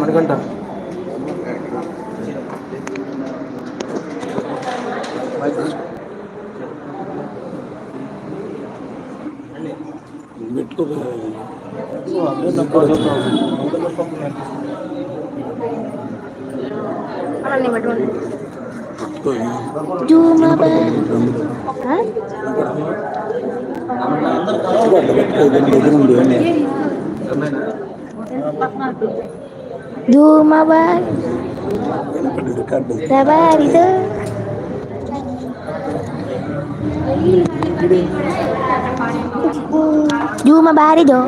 Manikanta Duma ba? Sabar itu. Duma bari do.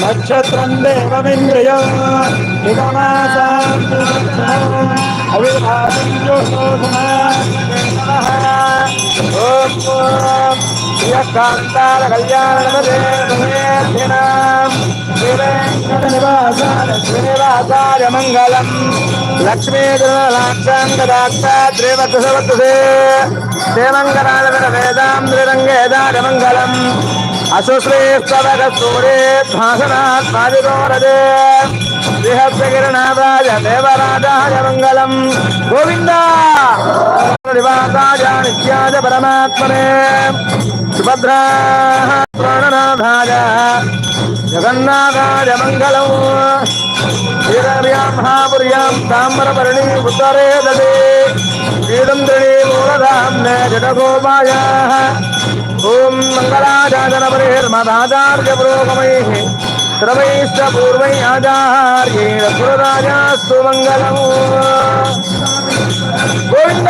నక్షత్రం దేవమింద్రియ కాంతార కళ్యాణ మంగళం లక్ష్మీ దుర్లాక్షాంగదాక్షాద్రేవకృసవత్సే దేవంగరాల వేదాం త్రిరంగేదార మంగళం అశుశ్రీస్తవరసూరే దేవరాజాయ మంగళం గోవింద నిత్యాయ పరమాత్మనే సుభద్రా ప్రాణనాథాయ जगन्नाथाय मङ्गलम् वीरव्यां हापुर्यां ताम्बरपर्णी उतरे ददे मूलधाम्ने, जगगोपायाः। ॐ मङ्गलाचार्यपरिर्मदाचार्यपुरोगमैः श्रवैश्च पूर्वै आचार्येण गुरुराजास्तु मङ्गलम्। गोविन्द!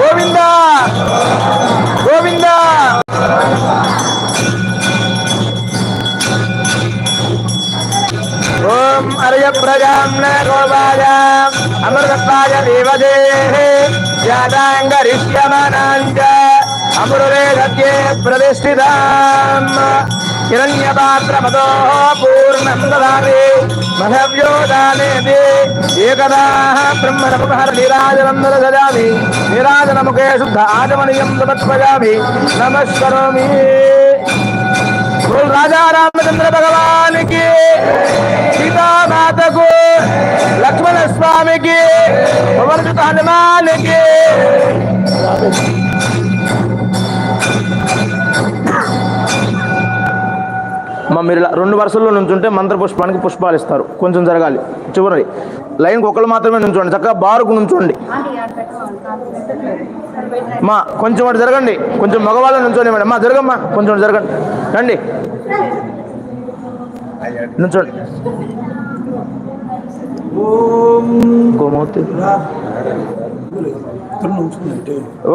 गोविन्द! गोविन्द! अर्यप्रजां गोपायाम् अमृतत्वाय देवदेः यादाङ्गरिष्यमाणाञ्च अमृते सत्ये प्रतिष्ठिताम् हिरण्यपात्रमतोः पूर्णं ददामि मधव्योदानेति एकदाः ब्रह्मणमुखर निराजनं ददामि निराजनमुखे शुद्ध आचमनीयं समर्पयामि नमस्करोमि बोल राजा रामचंद्र भगवान की सीता माता को लक्ष्मण स्वामी की हनुमान की। మీరు ఇలా రెండు వరుసల్లో నుంచుంటే మంత్ర పుష్పానికి పుష్పాలు ఇస్తారు. కొంచెం జరగాలి. చివరి లైన్కి ఒకళ్ళు మాత్రమే నుంచోండి. చక్కగా బారుకు నుంచోండి. మా కొంచెం అటు జరగండి. కొంచెం మగవాళ్ళని నుంచోండి మేడం. మా జరగమ్మా. కొంచెం జరగండి. రండి. నుంచోండి. గోమూర్తి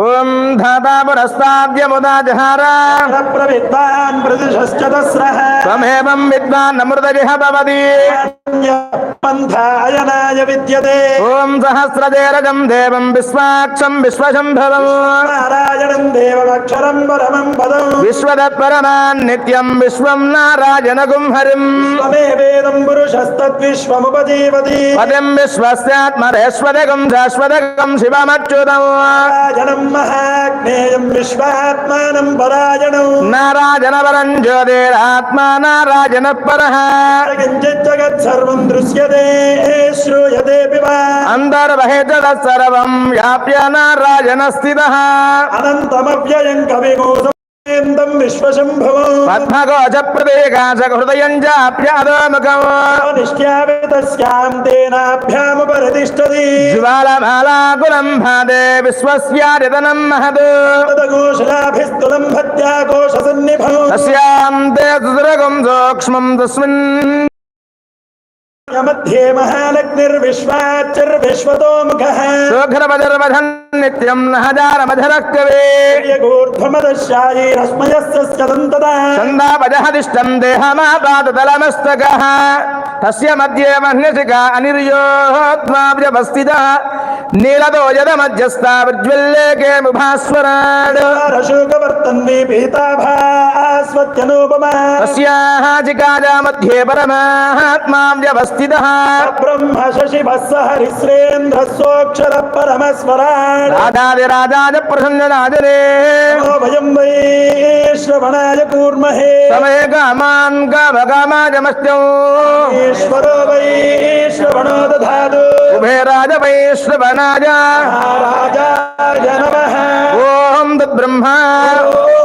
ఓం ధాతాపురస్తాద్యముదా జహార ప్రవిద్వాన్ ప్రతిశ్చదస్రః త్వమేవం విద్వాన్ అమృతజిహ భవతి. పంథాయనాయ విద్యతే. ఓం సహస్రజేరజం దేవం విశ్వాక్షం విశ్వశంభవం నారాయణం దేవమక్షరం పరమం పదం. విశ్వదత్పరమాన్ నిత్యం విశ్వం నారాయణగుం హరిం. త్వమే వేదం పురుషస్తద్విశ్వముపజీవతి. పదం విశ్వస్యాత్మరేశ్వరగం శాశ్వతగం శివమచ్యుతం రాజనం మహాజ్ఞేయం విశ్వాత్మానం పరాయణం నారాజనవరం జ్యోతిరాత్మా నారాజన పరః కించిత్ జగత్ సర్వం దృశ్యతే శ్రూయతే అంతర్బహిర్జగ సర్వం వ్యాప్య నారాజన స్థిత. అనంతమవ్యయం కవిమోసం విశ్వశంభవం పద్మగోచ ప్రదేకాశ హృదయం చాప్యాదోముఖం నిష్ట్యావేతస్యాం తేనాభ్యాముపరతిష్టతి జ్వాలమాలాకులం భాదే విశ్వస్యాదితనం మహద్ తదఘోషలాభిస్తులం భత్యా కోశసన్నిభం తస్యాం తే సుదరగం సూక్ష్మం తస్మిన్ मध्ये महालग्निर्विश्वाच्चर्विश्वतो मुखः सुघ्रमधर्मधन् नित्यं नहजारमधरक्वे गूर्ध्वमदशायीरश्मयस्तदन्तदा छन्दापजहदिष्टं देहमापादतलमस्तकः तस्य मध्ये मह्यसिका अनिर्योत्माव्यवस्थितः नीलतो यदमध्यस्तावज्वल्लेके స్థితః బ్రహ్మ శశిభస్స హరిశ్రేంద్ర సోక్షర పరమస్వర రాధాది రాధాద ప్రసన్ననాదరే భయం వైశ్రవణాయ కూర్మహే సమయ కామాన్ కామ కామాజమస్త్యౌ ఈశ్వరో వైశ్రవణో దధాదు ఉభయ రాజ వైశ్రవణాయ రాజాయ నమః ఓం బ్రహ్మ ఓం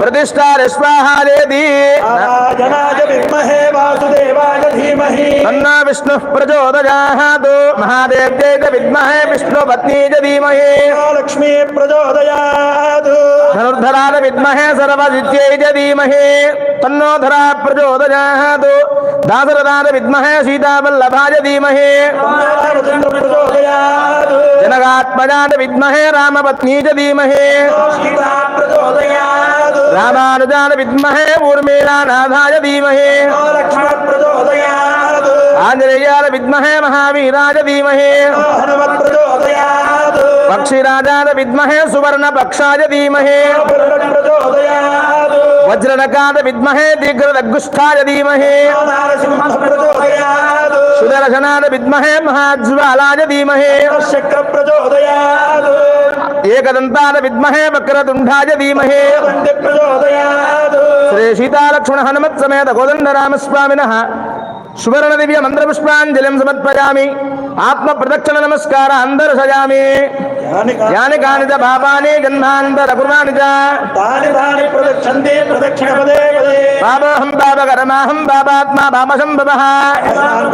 प्रतिष्ठार स्वाहा देदी जनाज विद्महे वासुदेवाय धीमहि। तन्नो विष्णुः प्रचोदयात् महादेव्यै च विद्महे विष्णुपत्नी च धीमहि। लक्ष्मी प्रचोदयात्। धनुर्धराय विद्महे सर्वजित्यै च धीमहि। तन्नो धरा प्रचोदयात् दासरदार विद्महे, सीतावल्लभाय धीमहे। जनकात्मजान विद्महे रामपत्नी च धीमहे। रामानुजान विद्महे ऊर्मिलानाथाय धीमहे। आञ्जनेयान विद्महे, महावीराय धीमहे। पक्षिराजान विद्महे, सुवर्णपक्षाय धीमहे। వజ్రనకాద విద్మహే దీర్ఘదగ్గుష్ఠాయ ధీమహే. సుదర్శనాద విద్మహే మహాజ్వాలాయ ధీమహే. శక్ర ప్రచోదయాదు ఏకదంతాద విద్మహే వక్రతుండాయ ధీమహే. శ్రీ సీతాలక్ష్మణ హనుమత్ సమేత కోదండ రామస్వామిన సువర్ణ దివ్య మంత్రపుష్పాంజలిం సమర్పయామి. ఆత్మ ప్రదక్షిణ నమస్కార అందర్శయామి यानि कानि च पापानि पर प्रकुर्वाणि च। तानि तानि प्रदक्षन्ते प्रदक्षिणपदे पदे। बाबा हम बाबा करमा हम बाबा आत्मा बाबा सम पापोऽहं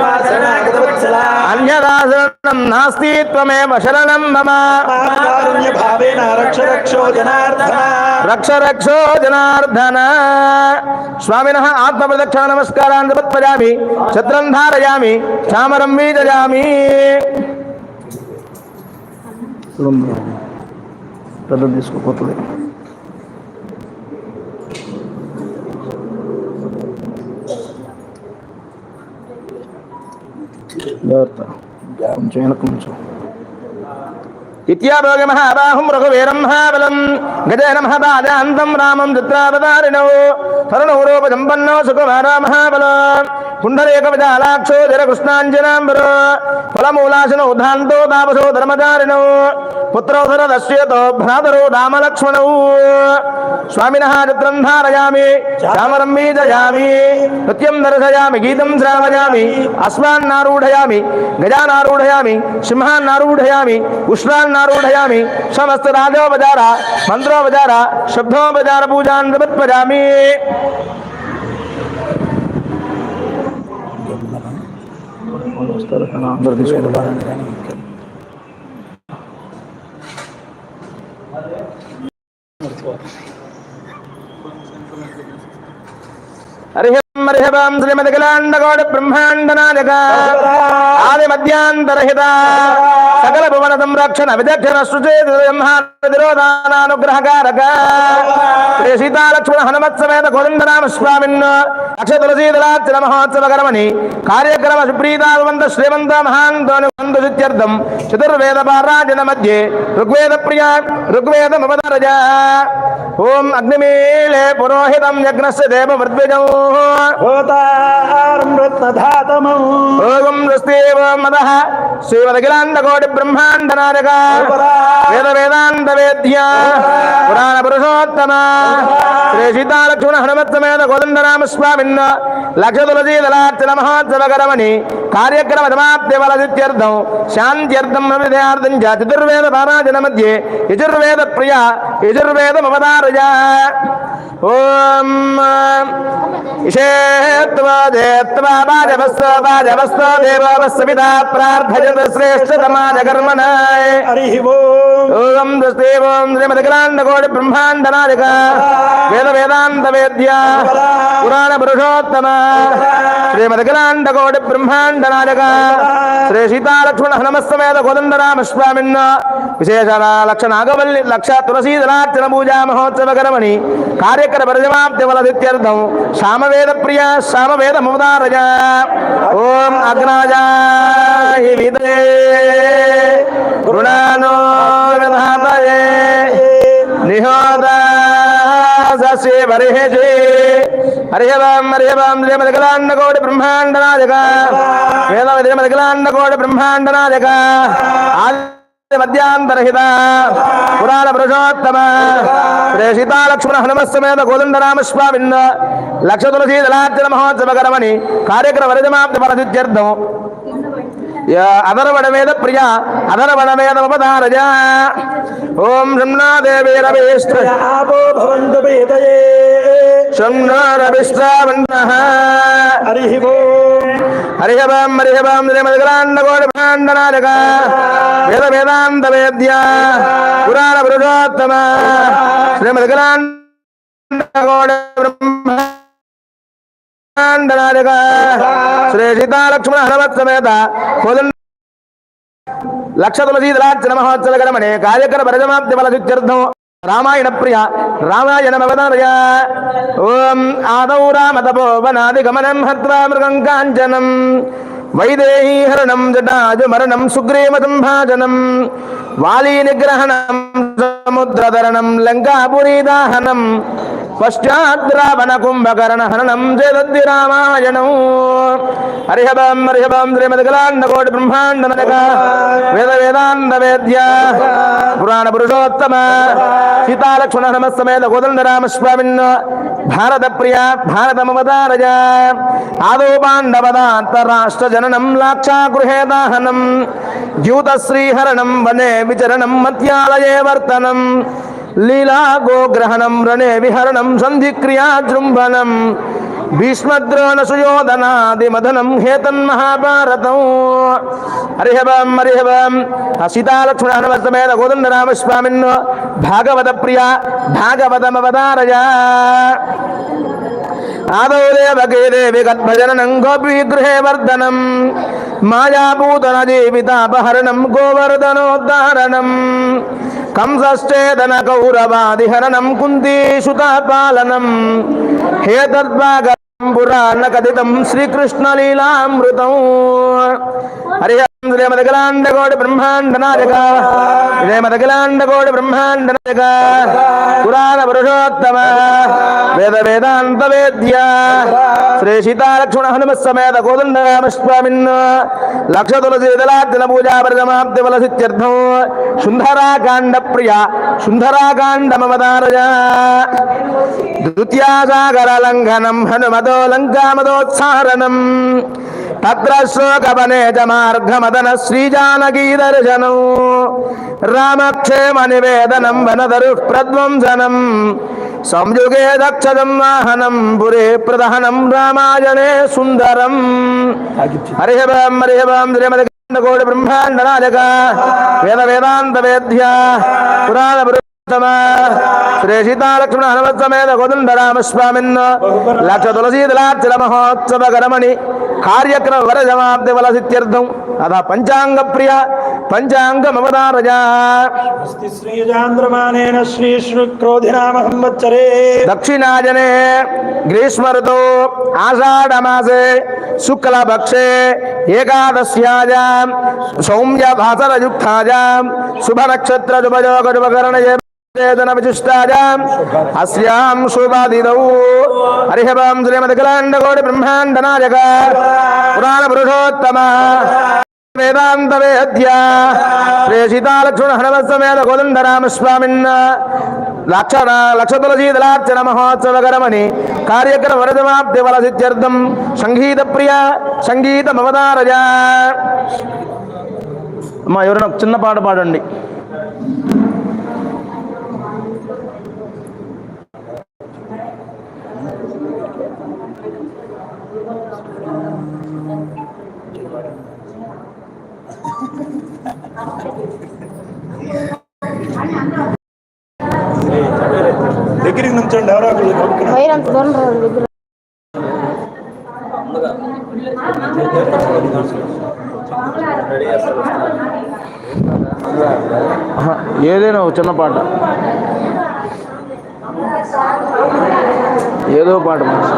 पापकर्माहं अन्य राजनम अन्यदासरणं नास्ति वशरनम बाबा अन्य भावे रक्ष रक्षो जनार्दन। रक्ष रक्षो जनार्दन। स्वामिनः आत्मप्रदक्षिण नमस्कारान् प्रजामि छत्रं धारयामि चामरं जामी వీజయామి పెద్ద తీసుకుపోతుంది జాగ్రత్త. కొంచెం వెనక కొంచెం ఇత్యాభోగ మహాబాహుం రఘువీరం మహాబలం గజేన మహాబాజాంతం రామం చిత్రావతారిణో తరుణౌరోపసంపన్నో సుకుమారా మహాబల పుండరేక విశాలాక్షో జర కృష్ణాంజనాంబరో ఫలమూలాశనో ధాంతో తాపసో ధర్మచారిణో పుత్రౌధర దశ్యతో భ్రాతరో రామలక్ష్మణౌ స్వామిన చిత్రం ధారయామి చామరం వీజయామి నృత్యం దర్శయామి గీతం శ్రావయామి అశ్వాన్నారూఢయామి గజానారూఢయామి సింహాన్నారూఢయామి ఉష్ణాన్న पूजारूढ़यामी समस्त राधो बजारा मंत्रो बजारा मंत्रोपचारा बजार पूजा प्रजामी अरे హరిహవాం శ్రీమదఖిలాండగోడ బ్రహ్మాండ నాయక ఆది మధ్యాంతరహిత సకల భువన సంరక్షణ విదక్షణ సుచేతిరోధానానుగ్రహకారక శ్రీ సీతాలక్ష్మణ హనుమత్ సమేత గోవిందనామ స్వామిన్ అక్ష తులసీదలార్చన మహోత్సవ కర్మణి కార్యక్రమ సుప్రీతావంత శ్రీమంత మహాంతోనిత్యర్థం చతుర్వేద పారాయణ మధ్య ఋగ్వేద ప్రియ ఋగ్వేద మపదరజ ఓం అగ్నిమీలే పురోహితం యజ్ఞస్ దేవ మృద్విజం ఓం మదః శ్రీమదఖిలాండకోటి బ్రహ్మాండ నాయక వేద వేదాంత వేద్య పురాణ పురుషోత్తమ శ్రీ సీతాలక్ష్మణ హనుమత్ సమేత కోదండరామ స్వామిన్న లక్ష తులసీ దళార్చన మహోత్సవ కరమణి కార్యక్రమ సమాప్తి వలదిత్యర్థం శాంత్యర్థం విద్యార్థం చ చతుర్వేద పారాజన మధ్యే యజుర్వేద ప్రియ యజుర్వేద మమదారజ ఓం ఇషేత్వదేత్వా వాజవస్వ వాజవస్వ దేవవస్వితా ప్రార్థయత శ్రేష్ఠతమాజకర్మణాయ హరి ఓం. ఓం దస్తేవం శ్రీమదకలాండకోటి బ్రహ్మాండ నాయక వేద వేదాంత వేద్య పురాణ పురుషోత్తమ శ్రీమదకలాండకోటి బ్రహ్మాండ నాయక శ్రీ సీతాలక్ష్మణ హనుమస్తమేత కోదండరామ స్వామిన్న విశేష లక్ష నాగవల్లి లక్ష తులసీదలార్చన పూజా మహోత్సవ కరమణి కార్యక్రమ పరిసమాప్తి వలదిత్యర్థం సామవేద ప్రియ సామవేద ముదారజ ఓం అగ్నాజాయి విదే రుణానో విధాతయే. నిహోదాసే వరిహే హరిహవాం హరిహవాం శ్రీమదకలాండకోటి బ్రహ్మాండ నాయక వేద మధ్యాంతరహిత. పురాణ పురుషోత్తమ శ్రీ సీతాలక్ష్మణ హనుమస్సమేత గోదండరామస్వామిన్న లక్ష తులసీ దళార్జన మహోత్సవ కరమణి కార్యక్రమ పరిసమాప్తి పరసిద్ధ్యర్థం అధర్వణమేద ప్రియ అధర్వణమేద ఉపధారజ ఓం శంనా దేవీ ఆపో భవంతు వేదయే శంనా రవిష్టావన్న హరి ఓం. హరిహవాం హరిహవాం శ్రీమద్గలాండకోటి భాండనాయక వేద వేదాంత వేద్య. పురాణ పురుషోత్తమ. శ్రీమద్గలాండకోటి బ్రహ్మాండనాయక శ్రీ సీతాలక్ష్మణ హనుమత్ సమేత కోదండ లక్ష తులసీదలార్చన మహోత్సవ కార్యక్రమ ఫలసిత్యర్థం రామాయణ ప్రియ ராமாய நமவதாமய ஓம் ஆதௌ ராமதபோவனாதி கமனம் ஹத்வா மிருகம் காஞ்சனம். வைதேகி ஹரணம் ஜடாஜு மரணம் சுக்ரீமதம் பாஜனம் வாலி நிகிரகணம் சமுத்திரதரணம் லங்காபுரி தாஹனம் పశ్చాద్రావణ కుంభకరణ హరణం జయదద్ది రామాయణం. హరిహబం హరిహవం శ్రీమద్గలాండకోటి బ్రహ్మాండ నరక వేద వేదాంత వేద్య పురాణ పురుషోత్తమ సీతాలక్ష్మణ నమస్తమేత కోదండ రామస్వామిన్ భారత ప్రియ భారత మమతారజ ఆదో పాండవదాంతరాష్ట్ర జననం లాక్షాగృహే దాహనం. ద్యూత శ్రీహరణం వనే విచరణం మత్యాలయే వర్తనం. లీలా గోగ్రహణం రణే విహరణం సంధిక్రియా జృంభనం భీష్మద్రోణ సుయోధనాది మదనం హేతన్మహాభారతం హరిహవం హరిహవం. సీతాలక్ష్మణ హనుమస్తమేత గోదండ రామస్వామిన్ భాగవత ప్రియ భాగవతమవతారయ. ఆదౌ దేవకే దేవి గద్భజననం గోపీగృహే వర్ధనం. మాయాభూతన జీవితాపహరణం గోవర్ధనోద్ధారణం కంసశ్చేదన కౌరవాదిహరణం కుంతీసుతాపాలనం హేతద్భాగం పురాణ కథితం శ్రీకృష్ణలీలామృతం. హరి శ్రీమదగలాండకోటి బ్రహ్మాండ నాయక శ్రీమదగలాండకోటి బ్రహ్మాండ నాయక పురాణ పురుషోత్తమ వేద వేదాంత వేద్య శ్రీ సీతాలక్ష్మణ హనుమత్ సమేత కోదండ రామస్వామిన్ లక్ష తులసి దళార్జన పూజా పరిజమాబ్ది వలసిత్యర్థం సుందరాకాండ ప్రియ సుందరాకాండ మమదారజ ద్వితీయాసాగరలంఘనం హనుమతో లంకామదోత్సారణం తత్ర శోకవనే చ మార్గమదన శ్రీజానకీ దర్శనం రామక్షేమ నివేదనం వనదరు ప్రధ్వంసనం సంయుగే దక్షదం వాహనం పురే ప్రధానం రామాయణే సుందరం. హరిహవం హరిహవం శ్రీమదకోటి బ్రహ్మాండ నాయక వేద వేదాంత వేద్య పురాణ శ్రీసీతాలక్ష్మణ హనుమత్సమేత గోదండరామస్వామిన్ లక్ష తులసీదలాచల మహోత్సవ గణమణి కార్యక్రమ వరజమాబ్ది వలసిత్యర్థం అథ పంచాంగ ప్రియ పంచాంగ మమదారజా శ్రీజాంద్రమానేన శ్రీ క్రోధినామహంవత్సరే దక్షిణాజనే గ్రీష్మ ఋతు ఆషాఢమాసే శుక్లపక్షే ఏకాదశ్యాజాం సౌమ్య భాసరయుక్తాజాం శుభనక్షత్ర శుభయోగ శుభకరణ అస్యాం శుభాదిదౌ హరిహవం శ్రీమదఖిలాండకోటి బ్రహ్మాండ నాయక పురాణ పురుషోత్తమ వేదాంత వేద్య శ్రీ సీతాలక్ష్మణ హనుమత్సమేత కోదండరామస్వామిన్ లక్ష లక్ష తులసీదలార్చన మహోత్సవ గరమణి కార్యక్రమ వరదమాప్తి వలసిత్యర్థం సంగీత ప్రియ సంగీత మమదారజ అమ్మా ఎవరైనా చిన్న పాట పాడండి దగ్గరికి నుంచండి ఎవరో ఏదైనా ఒక చిన్న పాట. ఏదో పాట మనసు.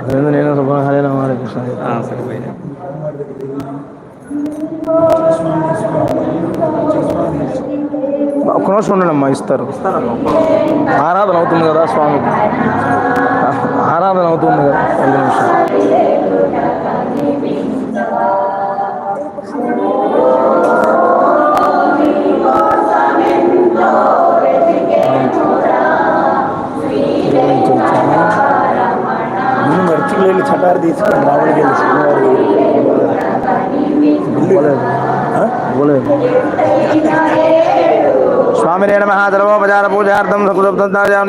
అదేందో నేను శుభ హరే రామ హరే కృష్ణ. ఒక్క నిమిషం ఉండండి అమ్మా ఇస్తారు. ఆరాధన అవుతుంది కదా స్వామికి. ఆరాధన అవుతుంది కదా. ఐదు నిమిషం. ముందు వెళ్ళి చటారు తీసుకుని రాముడికి వెళ్ళి శ్రీవారి పోలేదు ఆ? స్వామినే నమ సర్వోపచార పూజార్థం సకులబ్దాయాం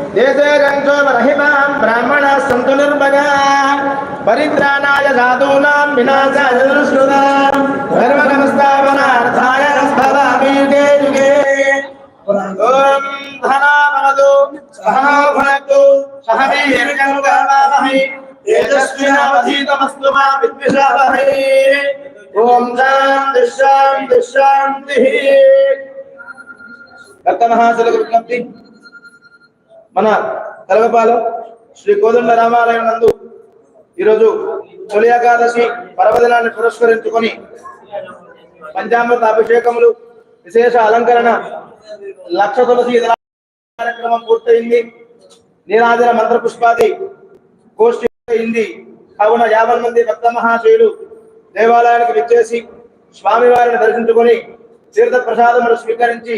देशेरञ्जो महिमां ब्राह्मणः सन्तु निर्भगाः परित्राणाय साधूनां विनाशाय दुष्कृतां। धर्मनमस्तापनार्थाय भवामि युगे युगे। ॐ धना भवतु सहा भवतु सह वीर्यङ्गामहे तेजस्विनावधीतमस्तु मा विद्विषावहे। ॐ शान्ति शान्ति, शान्तिः। दत्तमहासलविज्ञप्तिः మన కలగపాలెం శ్రీ కోదండ రామాలయం నందు ఈరోజు తొలి ఏకాదశి పర్వదినాన్ని పురస్కరించుకొని పంచామృత అభిషేకములు విశేష అలంకరణ లక్ష తులసి కార్యక్రమం పూర్తయింది. నీరాజన మంత్ర పుష్పాది గోష్ఠి అయింది కావున యాభై మంది భక్త మహాశయులు దేవాలయానికి విచ్చేసి స్వామివారిని దర్శించుకొని తీర్థ ప్రసాదములు స్వీకరించి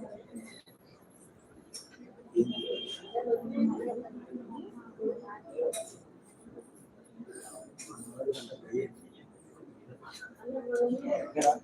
cái đó